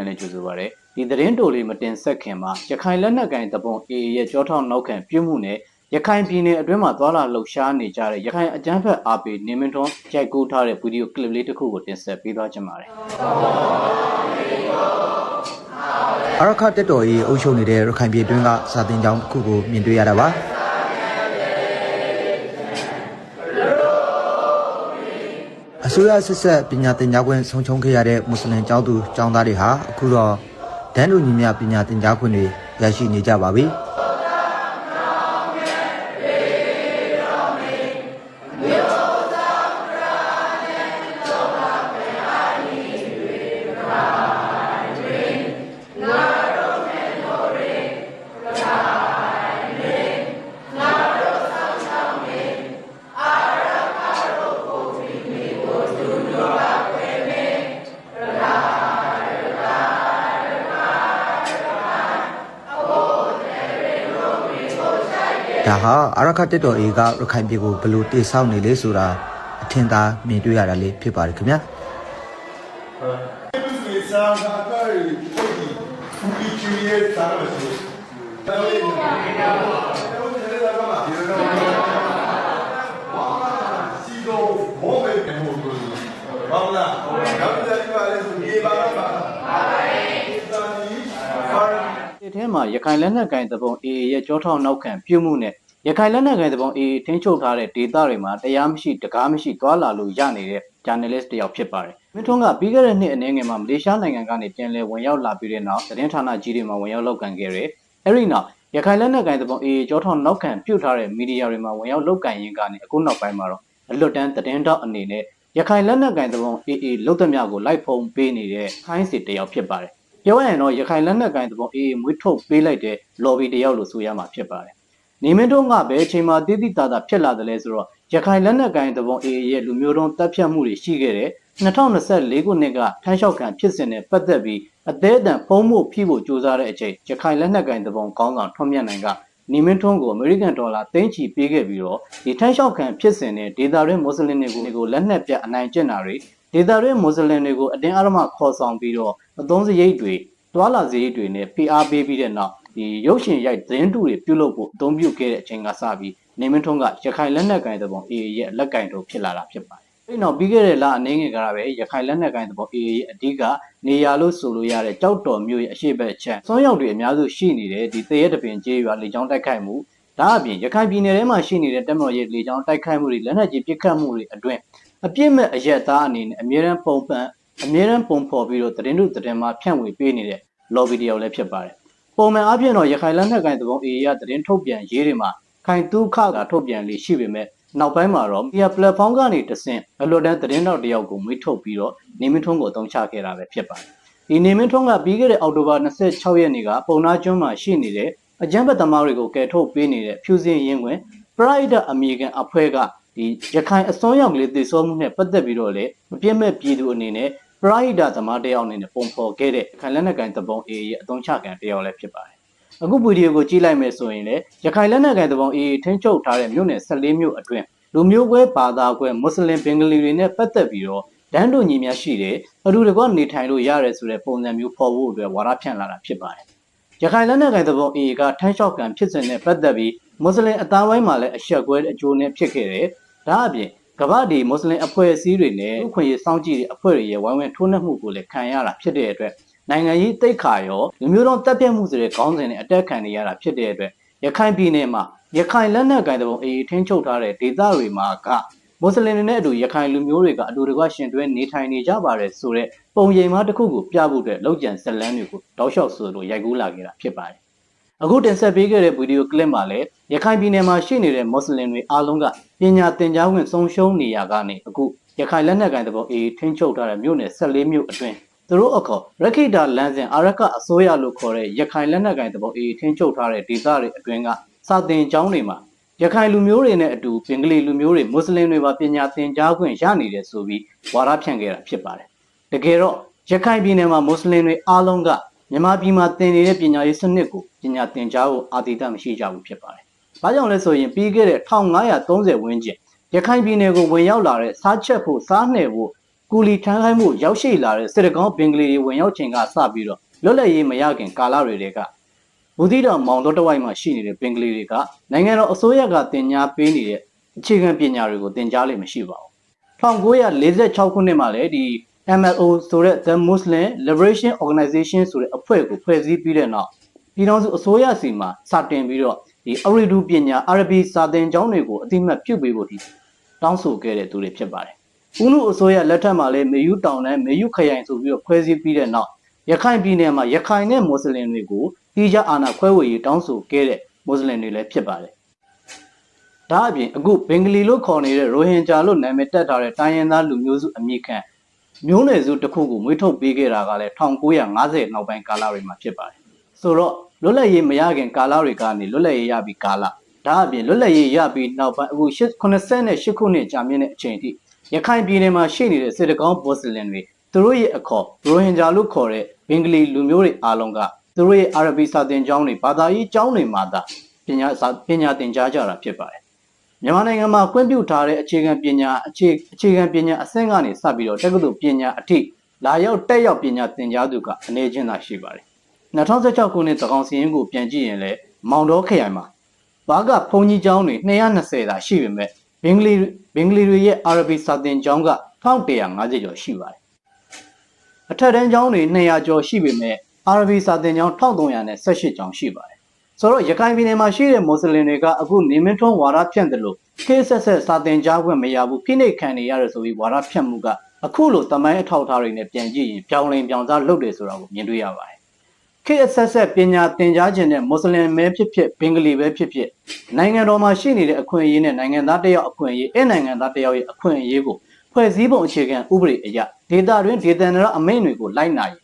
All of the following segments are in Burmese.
ပြန်လည်ကြိုဆိုပါရစေဒီသတင်းတိုလေးမတင်ဆက်ခင်မှာရခိုင်လက်နက်ကိုင်တပုံ AA ရဲ့ကြောထောက်နောက်ခံပြုမှုနဲ့ရခိုင်ပြည်နယ်အတွင်းမှာသွာလာလှုပ်ရှားနေကြတဲ့ရခိုင်အကြမ်းဖက်အားပေးနေမင်းထွန်းရိုက်ကူးထားတဲ့ဗီဒီယိုကလစ်လေးတစ်ခုကိုတင်ဆက်ပေးသွားချင်ပါတယ်အရခတက်တော်ကြီးအုပ်ချုပ်နေတဲ့ရခိုင်ပြည်တွင်းကစာတင်ကျောင်းတစ်ခုကိုမြင်တွေ့ရတာပါ အစိုးရဆက်ဆက်ပညာသင်ကြားခွင့်ဆုံးရှုံးခဲ့ရတဲ့မွတ်စလင်ကျောင်းသူကျောင်းသားတွေဟာအခုတော့ဒန်းလူညီမြပညာသင်ကြားခွင့်တွေရရှိနေကြပါပြီ။ ဒါဟာအရခတက်တော်အေကရခိုင်ပြည်ကိုဘယ်လိုတည်ဆောက်နေလဲဆိုတာအထင်သာမြင်တွေ့ရတာလေးဖြစ်ပါတယ်ခင်ဗျာဒီစားတာကရီပိုဒီဒီချီရဲ့စားမစို့တော်လေးတော်လေးတော်လေးလာကမှာဒီလိုစီတော့ဘောမဲကမို့လို့ဘာလားဒါပြတယ်ပါလေဆိုဒီပါပါပါပါပါပါဒီထဲမှာရခိုင်လက်နက်ကိုင်တပုံ AA ရဲ့ကြောထောက်နောက်ခံပြုမှုနဲ့ ရခိုင်လက်နက်ကိုင်တပုံ AA ထင်းချုပ်ထားတဲ့ဒေသတွေမှာတရားမရှိတကားမရှိတွာလာလို့ရနေတဲ့ journalist တစ်ယောက်ဖြစ်ပါတယ်။မင်းထွန်းကပြီးခဲ့တဲ့နှစ်အနေငယ်မှာမလေးရှားနိုင်ငံကနေပြန်လည်ဝင်ရောက်လာပြီးတဲ့နောက်သတင်းဌာနကြီးတွေမှာဝင်ရောက်လောက်ကန်ခဲ့တယ်။အဲဒီနောက်ရခိုင်လက်နက်ကိုင်တပုံ AA ကြောထောက်နောက်ခံပြုထားတဲ့မီဒီယာတွေမှာဝင်ရောက်လောက်ကန်ရင်းကနေအခုနောက်ပိုင်းမှာတော့အလွတ်တန်းသတင်းတောက်အနေနဲ့ရခိုင်လက်နက်ကိုင်တပုံ AA လုတ်သမျှကိုလိုက်ဖုံပေးနေတဲ့ခိုင်းစစ်တစ်ယောက်ဖြစ်ပါတယ်။ပြောရရင်တော့ရခိုင်လက်နက်ကိုင်တပုံ AA မွေးထုတ်ပေးလိုက်တဲ့ lobby တစ်ယောက်လို့ဆိုရမှာဖြစ်ပါတယ်။ နေမင်းတို့ကပဲအချိန်မှာတည်တည်တာတာဖြစ်လာတယ်လဲဆိုတော့ရခိုင်လက်နက်ကိုင်တပုံ AA ရဲ့လူမျိုးတုံးတပ်ဖြတ်မှုတွေရှိခဲ့တဲ့2024ခုနှစ်ကထမ်းလျှောက်ခံဖြစ်စဉ်နဲ့ပတ်သက်ပြီးအသေးအတန်ဖုံးမှုဖိဖို့ကြိုးစားတဲ့အချိန်ရခိုင်လက်နက်ကိုင်တပုံကောင်းဆောင်ထွန်းမြတ်နိုင်ကနေမင်းထွန်းကိုအမေရိကန်ဒေါ်လာသိန်းချီပေးခဲ့ပြီးတော့ဒီထမ်းလျှောက်ခံဖြစ်စဉ်နဲ့ဒေတာရင်းမွတ်စလင်တွေကိုလက်နက်ပြအနိုင်ကျင့်တာတွေဒေတာရင်းမွတ်စလင်တွေကိုအတင်းအဓမ္မခေါ်ဆောင်ပြီးတော့အသုံးစရိတ်တွေတွာလာစရိတ်တွေနဲ့ဖိအားပေးပြီးတဲ့နောက် ဒီရုပ်ရှင်ရိုက်သတင်းတူတွေပြုလုပ်ဖို့အသုံးပြုခဲ့တဲ့အချိန်ကစပြီးနေမင်းထွန်းကရခိုင်လက်နက်ကိုင်တဲ့ပုံ AA ရဲ့အလက်ကင်တို့ဖြစ်လာတာဖြစ်ပါတယ်။အဲဒီနောက်ပြီးခဲ့တဲ့လအနေငယ်ကရပဲရခိုင်လက်နက်ကိုင်တဲ့ပုံ AA ရဲ့အဓိကနေရာလို့ဆိုလို့ရတဲ့ကြောက်တော်မျိုးရဲ့အရှိတ်ဘက်ချက်စွန်းရောက်တွေအများစုရှိနေတဲ့ဒီတရဲတပင်ကျေးရွာလေကြောင်းတိုက်ခိုက်မှုဒါအပြင်ရခိုင်ပြည်နယ်ထဲမှာရှိနေတဲ့တက်မော်ရဲ့လေကြောင်းတိုက်ခိုက်မှုတွေလက်နက်ကြီးပစ်ခတ်မှုတွေအတွင်းအပြစ်မဲ့အရက်သားအနေနဲ့အမြဲတမ်းပုံပန်အမြဲတမ်းပုံဖော်ပြီးတော့သတင်းတို့သတင်းမှာဖြန့်ဝေပေးနေတဲ့ lobby တယောက်လည်းဖြစ်ပါတယ်။ ပုံမှန်အပြင်တော့ရခိုင်လက်နက်ကိုင်သဘော AA ရသတင်းထုတ်ပြန်ရေးတွေမှာခိုင်တူးခကထုတ်ပြန်လေးရှိပေမဲ့နောက်ပိုင်းမှာတော့ media platform ကနေတဆင့်အလွတ်တန်းသတင်းတောက်တယောက်ကိုမွေးထုတ်ပြီးတော့နေမင်းထွန်းကိုအသုံးချခဲ့တာပဲဖြစ်ပါတယ်။ဒီနေမင်းထွန်းကပြီးခဲ့တဲ့အောက်တိုဘာ26ရက်နေ့ကပုံနာကျွန်းမှာရှိနေတဲ့အကြမ်းဖက်သမားတွေကိုကယ်ထုတ်ပေးနေတဲ့ဖြူစင်ရင်ဝင် Pride အမေရိကန်အဖွဲ့ကဒီရခိုင်အစွန်းရောက်ကလေးသေဆုံးမှုနဲ့ပတ်သက်ပြီးတော့လေမပြည့်မဲ့ပြည်သူအနေနဲ့ ပရိဒသမားတယောက်အနေနဲ့ပုံဖော်ခဲ့တဲ့ခိုင်လက်နက်ကိုင်သဘုံ AA ရဲ့အသုံးချခံတယောက်လည်းဖြစ်ပါတယ်။အခုဗီဒီယိုကိုကြည့်လိုက်မယ်ဆိုရင်လေရခိုင်လက်နက်ကိုင်သဘုံ AA ထင်းချုပ်ထားတဲ့မြို့နယ်14မြို့အတွင်းလူမျိုးကွဲဘာသာကွဲမွတ်စလင်ဘင်္ဂလီတွေနဲ့ပတ်သက်ပြီးတော့ဒန်းတို့ညီများရှိတယ်အတူတကွနေထိုင်လို့ရတယ်ဆိုတဲ့ပုံစံမျိုးဖော်ဖို့အတွက်ဝါဒဖြန့်လာတာဖြစ်ပါတယ်။ရခိုင်လက်နက်ကိုင်သဘုံ AA ကထမ်းလျှောက်ခံဖြစ်စဉ်နဲ့ပတ်သက်ပြီးမွတ်စလင်အသားဝိုင်းမှာလည်းအဆက်ကွဲအကျိုးနဲ့ဖြစ်ခဲ့တယ်။ဒါအပြင် ကမ္ဘာဒီမွတ်စလင်အဖွဲ့အစည်းတွေနဲ့ဥခွင့်ရေးစောင့်ကြည့်တဲ့အဖွဲ့တွေရဲ့ဝိုင်းဝန်းထိုးနှက်မှုကိုလည်းခံရတာဖြစ်တဲ့အတွက်နိုင်ငံရေးတိတ်ခါရောလူမျိုးတော်တပ်ပြတ်မှုဆိုတဲ့ခေါင်းစဉ်နဲ့အတက်ခံနေရတာဖြစ်တဲ့အတွက်ရခိုင်ပြည်နယ်မှာရခိုင်လက်နက်ကိုင်တဲ့ပုံအေးထင်းချုပ်ထားတဲ့ဒေသတွေမှာကမွတ်စလင်တွေနဲ့အတူရခိုင်လူမျိုးတွေကအတူတကွရှင်တွဲနေထိုင်နေကြပါတယ်ဆိုတဲ့ပုံရိပ်မှာတစ်ခုကိုပြဖို့အတွက်လောက်ကျန်ဇက်လန်းတွေကိုတောက်လျှောက်ဆိုလို့ရိုက်ကူးလာခဲ့တာဖြစ်ပါတယ် အခုတင်ဆက်ပေးခဲ့တဲ့ဗီဒီယိုကလစ်မှာလည်းရခိုင်ပြည်နယ်မှာရှိနေတဲ့မွတ်စလင်တွေအားလုံးကပညာသင်ကြားခွင့်ဆုံးရှုံးနေရကနေအခုရခိုင်လက်နက်ကိုင်တဲ့ပုံအေးထင်းချုပ်ထားတဲ့မြို့နယ်14မြို့အတွင်းသူတို့အခေါ်ရခိတာလမ်းစဉ်အာရကအစိုးရလို့ခေါ်တဲ့ရခိုင်လက်နက်ကိုင်တဲ့ပုံအေးထင်းချုပ်ထားတဲ့ဒေသတွေအတွင်းကစာသင်ကျောင်းတွေမှာရခိုင်လူမျိုးတွေနဲ့အတူပင်ကလေးလူမျိုးတွေမွတ်စလင်တွေပါပညာသင်ကြားခွင့်ရနေတယ်ဆိုပြီးဝါဒဖြန့်ခဲ့တာဖြစ်ပါတယ်တကယ်တော့ရခိုင်ပြည်နယ်မှာမွတ်စလင်တွေအားလုံးက မြန်မာပြည်မှာသင်နေတဲ့ပညာရေးစနစ်ကိုပညာသင်ကြားဖို့အာတိတမရှိကြဘူးဖြစ်ပါတယ်။ဘာကြောင့်လဲဆိုရင်ပြီးခဲ့တဲ့1530ဝန်းကျင်ရခိုင်ပြည်နယ်ကိုဝင်ရောက်လာတဲ့စားချက်ဖို့စားနှဲ့ဖို့ကူလီထမ်းခိုင်းမှုရောက်ရှိလာတဲ့စစ်တကောင်းဘင်္ဂလီတွေဝင်ရောက်ချိန်ကစပြီးတော့လွတ်လပ်ရေးမရခင်ကာလတွေတည်းကဘူဒီတော်မောင်တော်တဝိုက်မှာရှိနေတဲ့ဘင်္ဂလီတွေကနိုင်ငံတော်အစိုးရကတင် जा ပေးနေတဲ့အခြေခံပညာတွေကိုတင် जा လို့မရှိပါဘူး1946ခုနှစ်မှာလည်းဒီ MLO ဆိုတဲ့ The Muslim Liberation Organization ဆိုတဲ့အဖွဲ့ကိုဖွဲ့စည်းပြီးတဲ့နောက်ပြည်ထောင်စုအစိုးရစီမှာစတင်ပြီးတော့ဒီအရီဒူပညာအာရဘီစာသင်ကျောင်းတွေကိုအတိအမှတ်ပြုပေးဖို့ဒီတောင်းဆိုခဲ့တဲ့သူတွေဖြစ်ပါတယ်။ဦးနုအစိုးရလက်ထက်မှာလည်းမေယူတောင်နဲ့မေယူခရိုင်ဆိုပြီးတော့ဖွဲ့စည်းပြီးတဲ့နောက်ရခိုင်ပြည်နယ်မှာရခိုင်နဲ့မွတ်စလင်တွေကိုတိကျအာဏာခွဲဝေရေးတောင်းဆိုခဲ့တဲ့မွတ်စလင်တွေလည်းဖြစ်ပါတယ်။ဒါအပြင်အခုဘင်္ဂလီလို့ခေါ်နေတဲ့ရိုဟင်ဂျာလို့နာမည်တက်ထားတဲ့တိုင်းရင်းသားလူမျိုးစုအမည်ခံ မျိုးနွယ်စုတစ်ခုကိုမွေးထုတ်ပေးခဲ့တာကလည်း1950နောက်ပိုင်းကာလတွေမှာဖြစ်ပါတယ်။ဆိုတော့လွတ်လပ်ရေးမရခင်ကာလတွေကနေလွတ်လပ်ရေးရပြီးကာလဒါအပြင်လွတ်လပ်ရေးရပြီးနောက်ပိုင်းအခု88ခုနှစ်ကြာမြင့်တဲ့အချိန်ထိရခိုင်ပြည်နယ်မှာရှိနေတဲ့စစ်တကောင်းဘောစလင်တွေသူတို့ရဲ့အခေါ်ရိုဟင်ဂျာလို့ခေါ်တဲ့ဘင်္ဂလီလူမျိုးတွေအားလုံးကသူတို့ရဲ့အာရဗီစာသင်ကျောင်းတွေဘာသာရေးကျောင်းတွေမှာသာပညာစာပညာသင်ကြားကြတာဖြစ်ပါတယ် မြန်မာနိုင်ငံမှာကွင့်ပြုထားတဲ့အခြေခံပညာအခြေအခြေခံပညာအဆင့်ကနေစပြီးတော့တက္ကသိုလ်ပညာအထိလာရောက်တက်ရောက်ပညာသင်ကြားသူကအနေချင်းသာရှိပါတယ်2016ခုနှစ်သကောင်စီရင်ကိုပြန်ကြည့်ရင်လည်းမောင်တော်ခရိုင်မှာဘာကဘုံကြီးကျောင်းတွေ220သာရှိပေမဲ့ဘင်္ဂလီဘင်္ဂလီတွေရဲ့အာရဗီစာသင်ကျောင်းက1150ကျော်ရှိပါတယ်အထက်တန်းကျောင်းတွေ200ကျော်ရှိပေမဲ့အာရဗီစာသင်ကျောင်း1318ကျောင်းရှိပါတယ် ဆိုတော့ရခိုင်ပြည်နယ်မှာရှိတဲ့မွတ်စလင်တွေကအခုနေမင်းထွန်းဝါဒဖြန့်တယ်လို့ခေတ်ဆက်ဆက်စာသင်ကြားခွင့်မရဘူးဖိနှိပ်ခံနေရတယ်ဆိုပြီးဝါဒဖြန့်မှုကအခုလိုတမိုင်းအထောက်အထားတွေနဲ့ပြန်ကြည့်ရင်ပြောင်းလဲပြောင်းစားလုပ်တယ်ဆိုတာကိုမြင်တွေ့ရပါတယ်ခေတ်ဆက်ဆက်ပညာသင်ကြားခြင်းတဲ့မွတ်စလင်ပဲဖြစ်ဖြစ်ဘင်္ဂလီပဲဖြစ်ဖြစ်နိုင်ငံတော်မှာရှိနေတဲ့အခွင့်အရေးနဲ့နိုင်ငံသားတစ်ယောက်အခွင့်အရေးအဲနိုင်ငံသားတစ်ယောက်ရဲ့အခွင့်အရေးကိုဖွဲ့စည်းပုံအခြေခံဥပဒေအရဒေတာတွင်ဒေသန္တရအမိန့်တွေကိုလိုက်နာရင်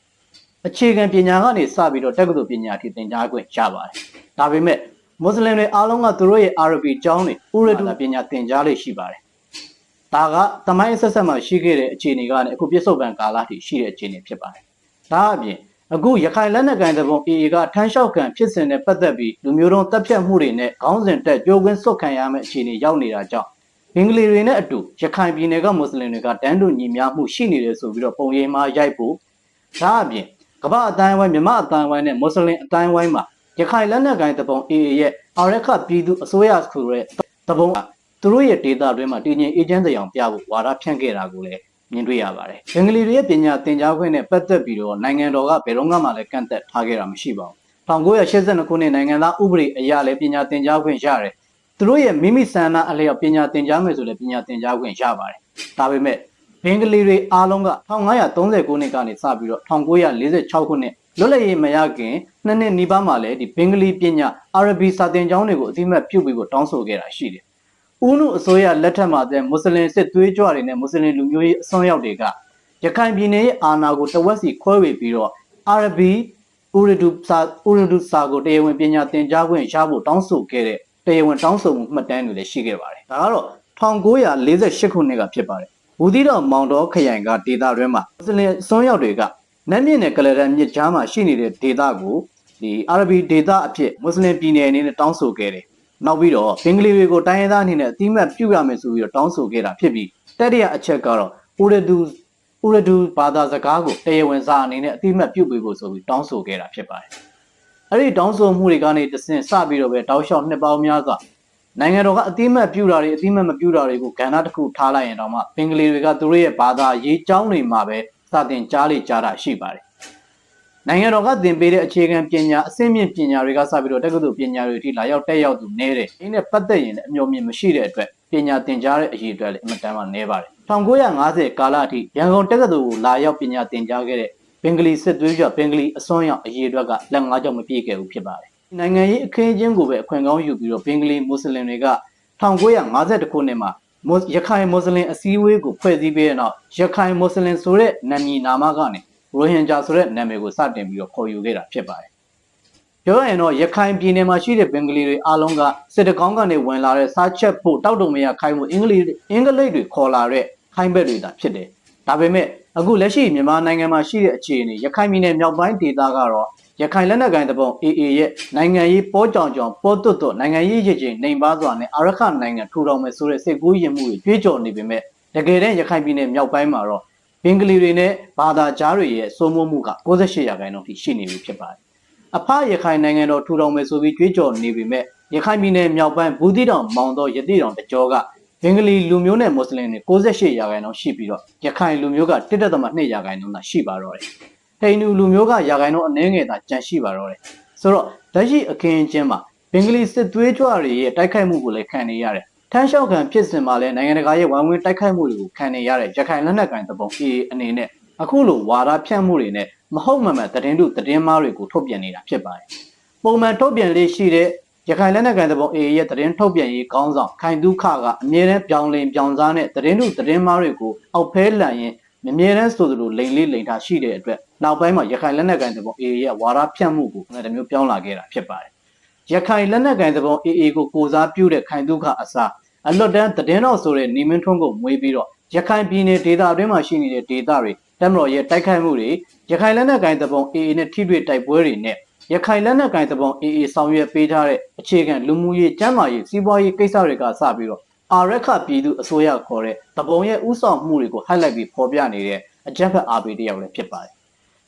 အခြေခံပညာကနေစပြီးတော့တက္ကသိုလ်ပညာထိသင်ကြားခွင့်ရပါတယ်။ဒါပေမဲ့မွတ်စလင်တွေအားလုံးကသူတို့ရဲ့ RP ကျောင်းတွေဥရဒူပညာသင်ကြားလေးရှိပါတယ်။ဒါကတမိုင်းဆက်ဆက်မှရှိခဲ့တဲ့အခြေအနေကနေအခုပြစ္ဆုတ်ပံကာလထိရှိတဲ့အခြေအနေဖြစ်ပါတယ်။ဒါအပြင်အခုရခိုင်လက်နက်ကိုင်တဲ့ပုံ AA ကထမ်းလျှောက်ခံဖြစ်စဉ်နဲ့ပတ်သက်ပြီးလူမျိုးတုံးတပ်ဖြတ်မှုတွေနဲ့ခေါင်းစဉ်တက်ကြိုးကွင်းစွတ်ခံရမယ့်အခြေအနေရောက်နေတာကြောင့်ဘင်္ဂလီတွေနဲ့အတူရခိုင်ပြည်နယ်ကမွတ်စလင်တွေကတန်းတူညီမျှမှုရှိနေတယ်ဆိုပြီးတော့ပုံရိပ်မှာရိုက်ဖို့ဒါအပြင် ကမ္ဘာအတိုင်းဝိုင်းမြမအတိုင်းဝိုင်းနဲ့မွတ်စလင်အတိုင်းဝိုင်းမှာရခိုင်လက်နက်ကိုင်တဲ့ပုံ AA ရဲ့အာရခပြည်သူအစိုးရဆိုတဲ့တပုံကသူတို့ရဲ့ဒေတာတွင်းမှာတည်ငြိမ်အေဂျင့်တရားပြဖို့ဝါဒဖြန့်ခဲ့တာကိုလည်းမြင်တွေ့ရပါတယ်။ဘင်္ဂလီတွေရဲ့ပညာသင်ကြားခွင့်နဲ့ပတ်သက်ပြီးတော့နိုင်ငံတော်ကဘယ်တော့မှလည်းကန့်သက်ထားခဲ့တာမရှိပါဘူး။1982ခုနှစ်နိုင်ငံသားဥပဒေအရလည်းပညာသင်ကြားခွင့်ရတယ်။သူတို့ရဲ့မိမိဆန္ဒအလျောက်ပညာသင်ကြားမယ်ဆိုလည်းပညာသင်ကြားခွင့်ရပါတယ်။ဒါပေမဲ့ ဘင်္ဂလီတွေအားလုံးက1539ခုနှစ်ကနေစပြီးတော့1946ခုနှစ်လွတ်လပ်ရေးမရခင်နှစ်နှစ်နီးပါးမှလည်းဒီဘင်္ဂလီပညာအာရဘီစာသင်ကျောင်းတွေကိုအသိအမှတ်ပြုပြီးဖို့တောင်းဆိုခဲ့တာရှိတယ်။ဦးနုအစိုးရလက်ထက်မှာတဲ့မွတ်စလင်စစ်သွေးကြွတွေနဲ့မွတ်စလင်လူမျိုးရေးအစွန်းရောက်တွေကရခိုင်ပြည်နယ်ရဲ့အာဏာကိုတဝက်စီခွဲဝေပြီးတော့အာရဘီဥရဒူစာဥရဒူစာကိုတရားဝင်ပညာသင်ကြားခွင့်ရဖို့တောင်းဆိုခဲ့တဲ့တရားဝင်တောင်းဆိုမှုမှတ်တမ်းတွေလည်းရှိခဲ့ပါတယ်။ဒါကတော့1948ခုနှစ်ကဖြစ်ပါတယ်။ ဘူဒီတော်မောင်တော်ခရိုင်ကဒေသတွင်းမှာမွတ်စလင်အစွန်းရောက်တွေကနတ်မြင့်နဲ့ကလရန်မြစ်ကြားမှာရှိနေတဲ့ဒေသကိုဒီအာရဘီဒေသအဖြစ်မွတ်စလင်ပြည်နယ်အနေနဲ့တောင်းဆိုခဲ့တယ်။နောက်ပြီးတော့ဘင်္ဂလီတွေကိုတိုင်းရင်းသားအနေနဲ့အတိမတ်ပြုရမယ်ဆိုပြီးတော့တောင်းဆိုခဲ့တာဖြစ်ပြီးတတိယအချက်ကတော့ဥရဒူဥရဒူဘာသာစကားကိုတရားဝင်စာအနေနဲ့အတိမတ်ပြုပေးဖို့ဆိုပြီးတောင်းဆိုခဲ့တာဖြစ်ပါတယ်။အဲ့ဒီတောင်းဆိုမှုတွေကနေတဆင့်စပြီးတော့ပဲတောက်လျှောက်နှစ်ပေါင်းများစွာ နိုင်ငံတော်ကအတိမတ်ပြုတာတွေအတိမတ်မပြုတာတွေကိုကဏ္ဍတစ်ခုထားလိုက်ရင်တော့မှဘင်္ဂလီတွေကသူတို့ရဲ့ဘာသာရေးကျောင်းတွေမှာပဲစတင်ကြားလေကြားတာရှိပါတယ်။နိုင်ငံတော်ကသင်ပေးတဲ့အခြေခံပညာအဆင့်မြင့်ပညာတွေကစပြီးတော့တက္ကသိုလ်ပညာတွေအထိလာရောက်တက်ရောက်သူနေတယ်။ဒီနဲ့ပတ်သက်ရင်လည်းအမျိုးမြင်မရှိတဲ့အတွက်ပညာသင်ကြားတဲ့အရေးအတွက်လည်းအမတန်မှနည်းပါတယ်။1950ကာလအထိရန်ကုန်တက္ကသိုလ်ကိုလာရောက်ပညာသင်ကြားခဲ့တဲ့ဘင်္ဂလီစစ်သွေးကြွဘင်္ဂလီအစွန်းရောက်အရေးအတွက်ကလက်ငါးကြောင့်မပြည့်ခဲ့ဘူးဖြစ်ပါတယ်။ နိုင်ငံရေးအခင်းအကျင်းကိုပဲအခွင့်ကောင်းယူပြီးတော့ဘင်္ဂလီမွတ်စလင်တွေက1952ခုနှစ်မှာရခိုင်မွတ်စလင်အစည်းအဝေးကိုဖွဲ့စည်းပြီးတဲ့နောက်ရခိုင်မွတ်စလင်ဆိုတဲ့နာမည်နာမကနေရိုဟင်ဂျာဆိုတဲ့နာမည်ကိုစတင်ပြီးတော့ခေါ်ယူခဲ့တာဖြစ်ပါတယ်။ပြောရရင်တော့ရခိုင်ပြည်နယ်မှာရှိတဲ့ဘင်္ဂလီတွေအားလုံးကစစ်တကောင်းကနေဝင်လာတဲ့စားချက်ဖို့တောက်တုံမရခိုင်းမှုအင်္ဂလိပ်အင်္ဂလိပ်တွေခေါ်လာတဲ့ခိုင်းဘက်တွေသာဖြစ်တယ်။ဒါပေမဲ့ အခုလက်ရှိမြန်မာနိုင်ငံမှာရှိတဲ့အခြေအနေရခိုင်ပြည်နယ်မြောက်ပိုင်းဒေသကတော့ရခိုင်လက်နက်ကိုင်တပုံ AA ရဲ့နိုင်ငံရေးပေါ်ကြောင်ကြောင်ပေါ်တွတ်တွတ်နိုင်ငံရေးရည်ချင်းနှိမ်ပါစွာနဲ့အာရခနိုင်ငံထူထောင်မယ်ဆိုတဲ့စိတ်ကူးရင်မှုတွေကြွေးကြော်နေပေမဲ့တကယ်တမ်းရခိုင်ပြည်နယ်မြောက်ပိုင်းမှာတော့ဘဘင်္ဂလီတွေနဲ့ဘာသာကြားတွေရဲ့စိုးမိုးမှုက68ရာခိုင်နှုန်းထိရှိနေပြီဖြစ်ပါတယ်အဖရခိုင်နိုင်ငံတော်ထူထောင်မယ်ဆိုပြီးကြွေးကြော်နေပေမဲ့ရခိုင်ပြည်နယ်မြောက်ပိုင်းဘူးသီးတောင်မောင်တော်ရတိတောင်တကြောကဘ င်္ဂလီလူမျိုးနဲ့မွတ်စလင်တွေ68ရာခိုင်နှုန်းရှိပြီးတော့ရခိုင်လူမျိုးက1.2ရာခိုင်နှုန်းသာရှိပါတော့တယ်ဟိန္ဒူလူမျိုးကရာခိုင်နှုန်းအနည်းငယ်သာကျန်ရှိပါတော့တယ်ဆိုတော့လက်ရှိအခင်းအကျင်းမှာဘင်္ဂလီစစ်သွေးကြွတွေရဲ့တိုက်ခိုက်မှုကိုလည်းခံနေရတယ်ထမ်းလျှောက်ခံဖြစ်စဉ်မှာလည်းနိုင်ငံတကာရဲ့ဝန်ဝင်တိုက်ခိုက်မှုတွေကိုခံနေရတဲ့ရခိုင်လက်နက်ကိုင်သဘော AA အနေနဲ့အခုလိုဝါဒဖြန့်မှုတွေနဲ့မဟုတ်မှန်မှန်သတင်းတို့သတင်းမားတွေကိုထုတ်ပြန်နေတာဖြစ်ပါတယ်။ပုံမှန်ထုတ်ပြန်လေးရှိတဲ့ ရခိုင်လက်နက်ကိုင်သဘော AA ရဲ့သတင်းထုတ်ပြန်ရေးကောင်းဆောင်ခိုင်ဒုခကအမြဲတမ်းပြောင်းလဲပြောင်းစားတဲ့သတင်းတို့သတင်းမားတွေကိုအောက်ဖဲလန်ရင်မမြဲတမ်းဆိုသလိုလိန်လေးလိန်ထားရှိတဲ့အတွက်နောက်ပိုင်းမှာရခိုင်လက်နက်ကိုင်သဘော AA ရဲ့ဝါဒဖြန့်မှုကိုငါတမျိုးပြောင်းလာခဲ့တာဖြစ်ပါတယ်။ရခိုင်လက်နက်ကိုင်သဘော AA ကိုကိုစားပြုတဲ့ခိုင်ဒုခအစားအလွတ်တန်းသတင်းတော်ဆိုတဲ့နေမင်းထွန်းကိုမွေးပြီးတော့ရခိုင်ပြည်နယ်ဒေသအတွင်းမှာရှိနေတဲ့ဒေသတွေတက်မတော်ရဲ့တိုက်ခိုက်မှုတွေရခိုင်လက်နက်ကိုင်သဘော AA နဲ့ထိတွေ့တိုက်ပွဲတွေနဲ့ ရခိုင်လက်နက်ကိုင်သဘော AA ဆောင်ရွက်ပေးထားတဲ့အခြေခံလူမှုရေးကျန်းမာရေးစီးပွားရေးကိစ္စတွေကစပြီးတော့အာရခပြည်သူအစိုးရခေါ်တဲ့တပုံရဲ့ဥဆောင်မှုတွေကို highlight ပြီးဖော်ပြနေတဲ့အကြမ်းဖက်အားပေးတယောက်လည်းဖြစ်ပါတယ်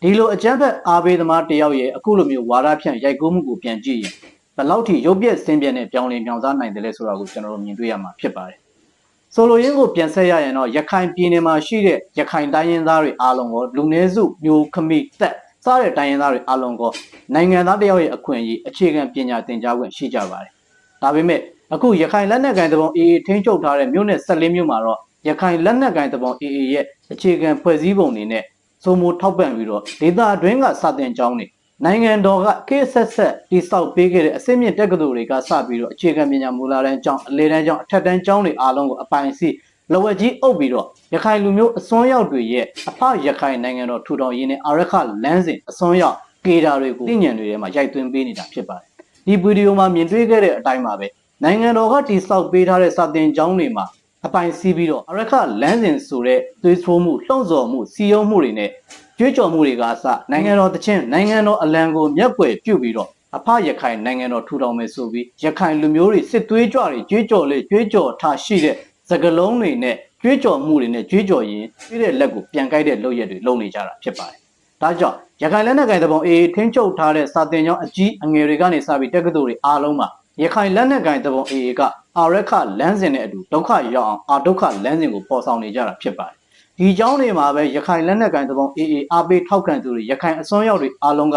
ဒီလိုအကြမ်းဖက်အားပေးသမားတယောက်ရဲ့အခုလိုမျိုးဝါဒဖြန့်ရိုက်ကူးမှုကိုပြန်ကြည့်ရင်ဘယ်လောက်ထိရုပ်ပြက်ဆင်းပြက်နဲ့ပြောင်းလဲပြောင်းစားနိုင်တယ်လဲဆိုတာကိုကျွန်တော်တို့မြင်တွေ့ရမှာဖြစ်ပါတယ်။ဆိုလိုရင်းကိုပြန်ဆက်ရရင်တော့ရခိုင်ပြည်နယ်မှာရှိတဲ့ရခိုင်တိုင်းရင်းသားတွေအားလုံးကိုလူနည်းစုမျိုးခမိတက် စားတဲ့တိုင်းရင်းသားတွေအားလုံးကိုနိုင်ငံသားတယောက်ရဲ့အခွင့်အရေးအခြေခံပညာသင်ကြားခွင့်ရှိကြပါတယ်။ဒါပေမဲ့အခုရခိုင်လက်နက်ကိုင်တပုံ AA ထိန်းချုပ်ထားတဲ့မြို့နယ်14မြို့မှာတော့ရခိုင်လက်နက်ကိုင်တပုံ AA ရဲ့အခြေခံဖွဲ့စည်းပုံတွေနဲ့စိုးမိုးထောက်ပံ့ပြီးတော့ဒေသအတွင်းကစာတင်ကျောင်းတွေနိုင်ငံတော်ကခေတ်ဆက်ဆက်တိစောက်ပေးခဲ့တဲ့အစိမ့်မြင့်တက္ကသိုလ်တွေကစပြီးတော့အခြေခံပညာမူလတန်းကျောင်းအလယ်တန်းကျောင်းအထက်တန်းကျောင်းတွေအားလုံးကိုအပိုင်စီ လဝက်ကြီးအုပ်ပြီးတော့ရခိုင်လူမျိုးအစွန်းရောက်တွေရဲ့အဖရခိုင်နိုင်ငံတော်ထူထောင်ရေးနဲ့အာရခလမ်းစဉ်အစွန်းရောက်ကေတာတွေကိုသိဉာဏ်တွေထဲမှာရိုက်သွင်းပေးနေတာဖြစ်ပါတယ်ဒီဗီဒီယိုမှာမြင်တွေ့ခဲ့တဲ့အတိုင်းပါပဲနိုင်ငံတော်ကတိစောက်ပေးထားတဲ့စာတင်ကျောင်းတွေမှာအပိုင်စီးပြီးတော့အရခလမ်းစဉ်ဆိုတဲ့သွေးဆိုးမှုလှုံ့ဆော်မှုစီယုံမှုတွေနဲ့ကြွေးကြော်မှုတွေကအစနိုင်ငံတော်တချင်းနိုင်ငံတော်အလံကိုမျက်ွယ်ပြုတ်ပြီးတော့အဖရခိုင်နိုင်ငံတော်ထူထောင်မယ်ဆိုပြီးရခိုင်လူမျိုးတွေစစ်သွေးကြွတွေကြွေးကြော်လေကြွေးကြော်ထားရှိတဲ့ စကလုံးတွေနဲ့ကြွေးကြော်မှုတွေနဲ့ကြွေးကြော်ရင်ပြည့်တဲ့လက်ကိုပြန်ကိုက်တဲ့လုပ်ရက်တွေလုပ်နေကြတာဖြစ်ပါတယ်။ဒါကြောင့်ရခိုင်လက်နက်ကိုင်တပုံအေးထင်းချုပ်ထားတဲ့စာတင်ကျောင်းအကြီးအငယ်တွေကနေစပြီးတက္ကသိုလ်တွေအားလုံးမှာရခိုင်လက်နက်ကိုင်တပုံအေးကအာရခလမ်းစဉ်နဲ့အတူဒုက္ခရောက်အောင်အာဒုက္ခလမ်းစဉ်ကိုပေါ်ဆောင်နေကြတာဖြစ်ပါတယ်။ဒီကျောင်းတွေမှာပဲရခိုင်လက်နက်ကိုင်တပုံအေးအေးအားပေးထောက်ခံသူတွေရခိုင်အစွန်းရောက်တွေအားလုံးက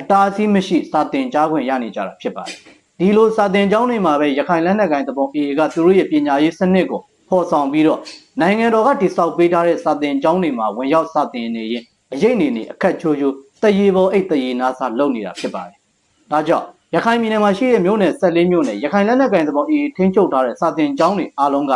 အတားအဆီးမရှိစာတင်ကြားခွင့်ရနေကြတာဖြစ်ပါတယ်။ ဒီလိုစာတင်ကျောင်းတွေမှာပဲရခိုင်လက်နက်ကိုင်တပုံအေးအေးကသူတို့ရဲ့ပညာရေးစနစ်ကိုဖော်ဆောင်ပြီးတော့နိုင်ငံတော်ကတိစောက်ပေးထားတဲ့စာတင်ကျောင်းတွေမှာဝင်ရောက်စာတင်နေရင်အရေးနေနေအခက်ချိုးချိုးတရေပေါ်အိတ်တရေနာစာလုပ်နေတာဖြစ်ပါတယ်။ဒါကြောင့်ရခိုင်ပြည်နယ်မှာရှိတဲ့မြို့နယ်14မြို့နယ်ရခိုင်လက်နက်ကိုင်သဘောအေးထင်းချုပ်ထားတဲ့စာတင်ကျောင်းတွေအားလုံးက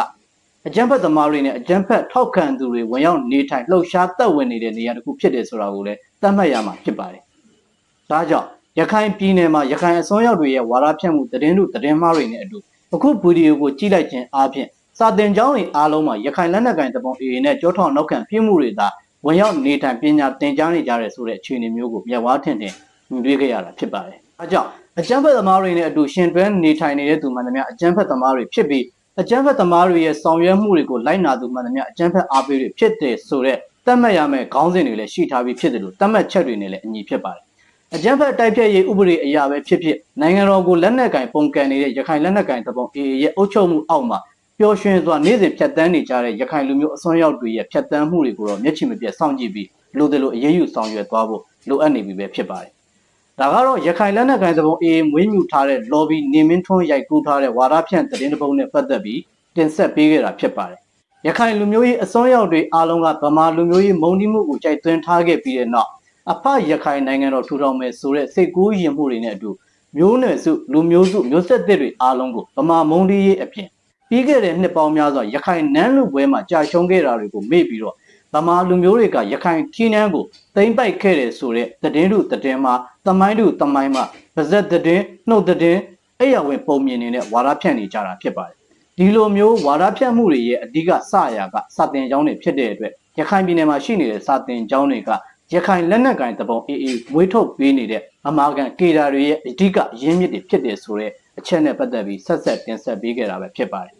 အကြမ်းဖက်သမားတွေနဲ့အကြမ်းဖက်ထောက်ခံသူတွေဝင်ရောက်နေထိုင်လှုပ်ရှားသက်ဝင်နေတဲ့နေရာတစ်ခုဖြစ်တယ်ဆိုတာကိုလည်းသတ်မှတ်ရမှာဖြစ်ပါတယ်။ဒါကြောင့် ရခိုင်ပြည်နယ်မှာရခိုင်အစွန်းရောက်တွေရဲ့ဝါဒဖြန့်မှုသတင်းတို့သတင်းမှားတွေနဲ့အတူအခုဗီဒီယိုကိုကြည့်လိုက်ခြင်းအပြင်စာတင်ကျောင်းတွေအားလုံးမှာရခိုင်လက်နက်ကိုင်သဘောအေးနဲ့ကြောထောင်နောက်ခံပြည့်မှုတွေသာဝင်ရောက်နေထိုင်ပညာသင်ကြားနေကြတယ်ဆိုတဲ့အခြေအနေမျိုးကိုမျက်ဝါးထင်ထင်မြင်တွေ့ခဲ့ရတာဖြစ်ပါတယ်။အဲကြောင့်အကျန်းဖက်သမားတွေနဲ့အတူရှင်တွဲနေထိုင်နေတဲ့သူမှန်သမျှအကျန်းဖက်သမားတွေဖြစ်ပြီးအကျန်းဖက်သမားတွေရဲ့ဆောင်ရွက်မှုတွေကိုလိုက်နာသူမှန်သမျှအကျန်းဖက်အားပေးတွေဖြစ်တယ်ဆိုတဲ့သတ်မှတ်ရမယ့်ခေါင်းစဉ်တွေလည်းရှိထားပြီးဖြစ်တယ်လို့သတ်မှတ်ချက်တွေနဲ့လည်းအညီဖြစ်ပါတယ်။ အကြမ်းဖက်တိုက်ဖြတ်ရေးဥပဒေအရာပဲဖြစ်ဖြစ်နိုင်ငံတော်ကိုလက်နက်ကင်ပုံကန်နေတဲ့ရခိုင်လက်နက်ကင်တပုံ AA ရဲ့အုပ်ချုပ်မှုအောက်မှာပျော်ရွှင်စွာနေ့စဉ်ဖြတ်တန်းနေကြတဲ့ရခိုင်လူမျိုးအစွန်းရောက်တွေရဲ့ဖြတ်တန်းမှုတွေကိုတော့မျက်ခြေမပြတ်စောင့်ကြည့်ပြီးလိုတယ်လို့အရေးယူဆောင်ရွက်သွားဖို့လိုအပ်နေပြီပဲဖြစ်ပါတယ်။ဒါကတော့ရခိုင်လက်နက်ကိုင်သဘောအေးမွေးမြူထားတဲ့ lobby နေမင်းထွန်းရိုက်ကူးထားတဲ့ဝါဒဖြန့်သတင်းတစ်ပုဒ်နဲ့ပတ်သက်ပြီးတင်ဆက်ပေးခဲ့တာဖြစ်ပါတယ်။ရခိုင်လူမျိုးရေးအစွန်းရောက်တွေအားလုံးကဗမာလူမျိုးရေးမုံတိမှုကိုကြိုက်သွင်းထားခဲ့ပြီးတဲ့နောက် အဖရခိုင်နိုင်ငံတော်ထူထောင်မယ်ဆိုတဲ့စိတ်ကူးယဉ်မှုတွေနဲ့အတူမျိုးနွယ်စုလူမျိုးစုမျိုးဆက်သစ်တွေအားလုံးကိုဗမာမုံတိရေးအပြင်ပြီးခဲ့တဲ့နှစ်ပေါင်းများစွာရခိုင်နန်းလူပွဲမှာကြာရှုံးခဲ့တာတွေကိုမေ့ပြီးတော့ဗမာလူမျိုးတွေကရခိုင်ခီးနှန်းကိုသိမ့်ပိုက်ခဲ့တယ်ဆိုတဲ့သတင်းတို့သတင်းမှာသမိုင်းတို့သမိုင်းမှာပါဇက်သတင်းနှုတ်သတင်းအဲ့ရဝင်ပုံမြင်နေတဲ့ဝါဒဖြန့်နေကြတာဖြစ်ပါတယ်ဒီလိုမျိုးဝါဒဖြန့်မှုတွေရဲ့အဓိကစရာကစာတင်ကျောင်းတွေဖြစ်တဲ့အတွက်ရခိုင်ပြည်နယ်မှာရှိနေတဲ့စာတင်ကျောင်းတွေက ရခိုင်လက်နက်ကိုင်တပုံအေးအေးဝေးထုတ်ပေးနေတဲ့အမာကန်ကေတာတွေရဲ့အဓိကအရင်းမြစ်တွေဖြစ်တယ်ဆိုတဲ့အချက်နဲ့ပတ်သက်ပြီးဆက်ဆက်တင်ဆက်ပေးခဲ့တာပဲဖြစ်ပါတယ်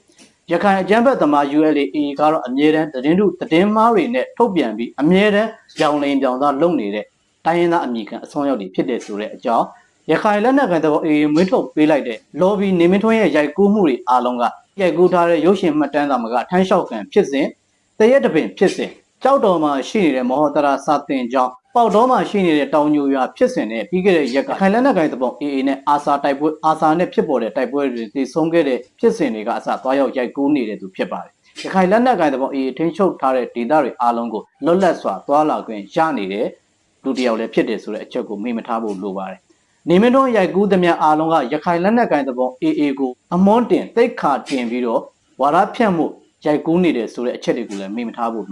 ရခိုင်အကြမ်းဖက်သမား ULA ကတော့အမြဲတမ်းသတင်းထုသတင်းမှားတွေနဲ့ထုတ်ပြန်ပြီးအမြဲတမ်းကြောင်လိန်ကြောင်သားလုပ်နေတဲ့တိုင်းရင်းသားအမိခံအစွန်းရောက်တွေဖြစ်တဲ့ဆိုတဲ့အကြောင်းရခိုင်လက်နက်ကိုင်သဘောအေးမွေးထုတ်ပေးလိုက်တဲ့ lobby နေမင်းထွန်းရဲ့ရိုက်ကူးမှုတွေအားလုံးကရိုက်ကူးထားတဲ့ရုပ်ရှင်မှတ်တမ်းသာမကထမ်းလျှောက်ကန်ဖြစ်စဉ်တရက်တပင်ဖြစ်စဉ် ကြောက်တော်မှာရှိနေတဲ့မောဟတရာစာတင်ကြောင်းပေါက်တော်မှာရှိနေတဲ့တောင်ညိုရွာဖြစ်စဉ်နဲ့ပြီးခဲ့တဲ့ရက်ကခိုင်လက်နက်ကိုင်သဘောအေးနဲ့အာစာတိုက်ပွဲအာစာနဲ့ဖြစ်ပေါ်တဲ့တိုက်ပွဲတွေတည်ဆုံးခဲ့တဲ့ဖြစ်စဉ်တွေကအစသွားရောက်ရိုက်ကူးနေတဲ့သူဖြစ်ပါတယ်ရခိုင်လက်နက်ကိုင်တဲ့ပုံအေးထင်းချုပ်ထားတဲ့ဒေတာတွေအားလုံးကိုလွတ်လပ်စွာသွားလာခွင့်ရနေတဲ့လူတစ်ယောက်လည်းဖြစ်တယ်ဆိုတဲ့အချက်ကိုမေ့မထားဖို့လိုပါတယ်။နေမင်းတို့ရိုက်ကူးသမျှအားလုံးကရခိုင်လက်နက်ကိုင်တဲ့ပုံအေးအေးကိုအမွန်းတင်တိတ်ခါတင်ပြီးတော့ဝါရဖြန့်မှုရိုက်ကူးနေတယ်ဆိုတဲ့အချက်တွေကိုလည်းမေ့မထားဖို့